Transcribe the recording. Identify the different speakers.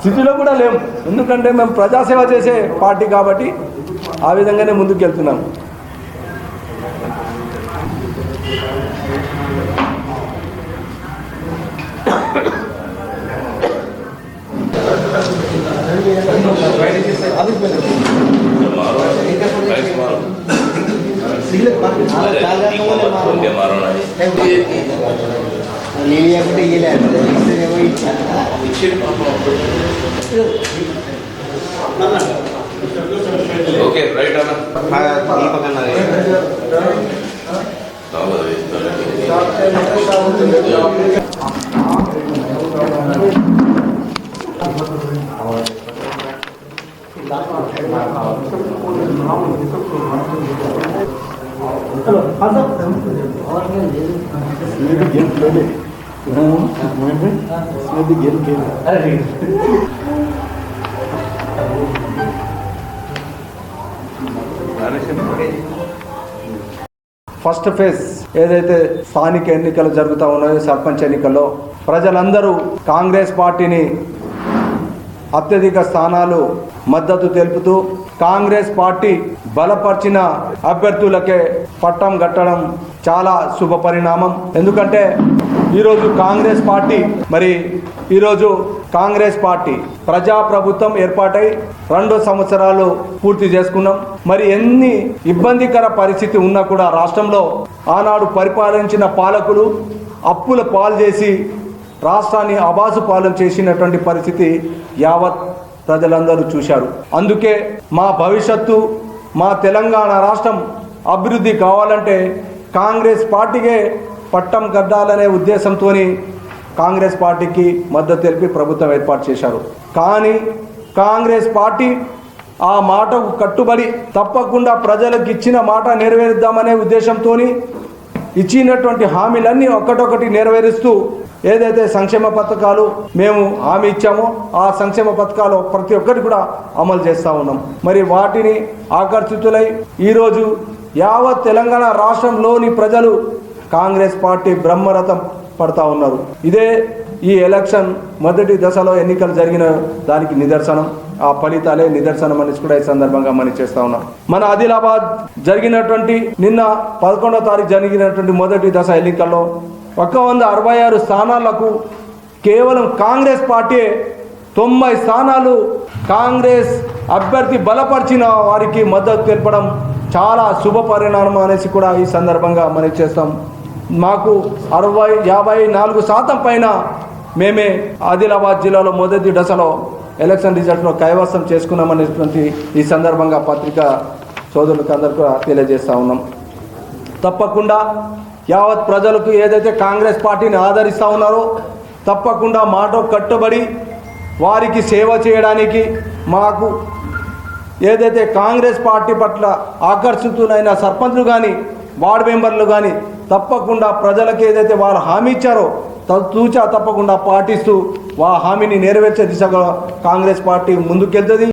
Speaker 1: స్థితిలో కూడా లేము ఎందుకంటే మేము ప్రజాసేవ చేసే పార్టీ కాబట్టి ఆ విధంగానే ముందుకు వెళ్తున్నాం
Speaker 2: నేను ఇవ్వకుంటే ఇవ్వలేదు ఇస్తేనేమో ఇచ్చా
Speaker 3: ఓకే రైట్ అన్న.
Speaker 1: ఫస్ట్ ఫేజ్ ఏదైతే స్థానిక ఎన్నికలు జరుగుతూ ఉన్నాయో సర్పంచ్ ఎన్నికల్లో ప్రజలందరూ కాంగ్రెస్ పార్టీని అత్యధిక స్థానాలు మద్దతు తెలుపుతూ కాంగ్రెస్ పార్టీ బలపరిచిన అభ్యర్థులకే పట్టం కట్టడం చాలా శుభ పరిణామం. ఎందుకంటే ఈరోజు కాంగ్రెస్ పార్టీ మరి ఈరోజు కాంగ్రెస్ పార్టీ ప్రజాప్రభుత్వం ఏర్పాటై రెండు సంవత్సరాలు పూర్తి చేసుకున్నాం. మరి ఎన్ని ఇబ్బందికర పరిస్థితి ఉన్నా కూడా రాష్ట్రంలో ఆనాడు పరిపాలించిన పాలకులు అప్పుల పాలు చేసి రాష్ట్రాన్ని అబాసు పాలన చేసినటువంటి పరిస్థితి యావత్ ప్రజలందరూ చూశారు. అందుకే మా భవిష్యత్తు మా తెలంగాణ రాష్ట్రం అభివృద్ధి కావాలంటే కాంగ్రెస్ పార్టీకే పట్టం గద్దాలనే ఉద్దేశంతో కాంగ్రెస్ పార్టీకి మద్దతు తెలిపి ప్రభుత్వం ఏర్పాటు చేశారు. కానీ కాంగ్రెస్ పార్టీ ఆ మాటకు కట్టుబడి తప్పకుండా ప్రజలకు ఇచ్చిన మాట నెరవేరుద్దామనే ఉద్దేశంతో ఇచ్చినటువంటి హామీలన్నీ ఒక్కటొక్కటి నెరవేరుస్తూ ఏదైతే సంక్షేమ పథకాలు మేము హామీ ఇచ్చామో ఆ సంక్షేమ పథకాలు ప్రతి ఒక్కటి కూడా అమలు చేస్తూ ఉన్నాం. మరి వాటిని ఆకర్షితులై ఈరోజు యావత్ తెలంగాణ రాష్ట్రంలోని ప్రజలు కాంగ్రెస్ పార్టీ బ్రహ్మరథం పడతా ఉన్నారు. ఇదే ఈ ఎలక్షన్ మొదటి దశలో ఎన్నికలు జరిగిన దానికి నిదర్శనం. ఆ ఫలితాలే నిదర్శనం అనేసి కూడా ఈ సందర్భంగా మనం చేస్తా ఉన్నాం. మన ఆదిలాబాద్ జరిగినటువంటి నిన్న పదకొండో తారీఖు జరిగినటువంటి మొదటి దశ ఎన్నికల్లో ఒక వంద అరవై ఆరు స్థానాలకు కేవలం కాంగ్రెస్ పార్టీ తొంభై స్థానాలు కాంగ్రెస్ అభ్యర్థి బలపరిచిన వారికి మద్దతు తెలపడం చాలా శుభ పరిణామం అనేసి కూడా ఈ సందర్భంగా మనం చేస్తాం. మాకు అరవై యాభై నాలుగు శాతం పైన మేమే ఆదిలాబాద్ జిల్లాలో మొదటి దశలో ఎలక్షన్ రిజల్ట్లో కైవసం చేసుకున్నామనేటువంటి ఈ సందర్భంగా పత్రిక సోదరులకు అందరికీ కూడా తెలియజేస్తా ఉన్నాం. తప్పకుండా యావత్ ప్రజలకు ఏదైతే కాంగ్రెస్ పార్టీని ఆదరిస్తూ ఉన్నారో తప్పకుండా మాట కట్టుబడి వారికి సేవ చేయడానికి మాకు ఏదైతే కాంగ్రెస్ పార్టీ పట్ల ఆకర్షితులైన సర్పంచ్లు కానీ వార్డు మెంబర్లు కానీ తప్పకుండా ప్రజలకు ఏదైతే వారు హామీ ఇచ్చారో తూచా తప్పకుండా పాటిస్తూ ఆ హామీని నెరవేర్చే దిశగా కాంగ్రెస్ పార్టీ ముందుకెళ్తుంది.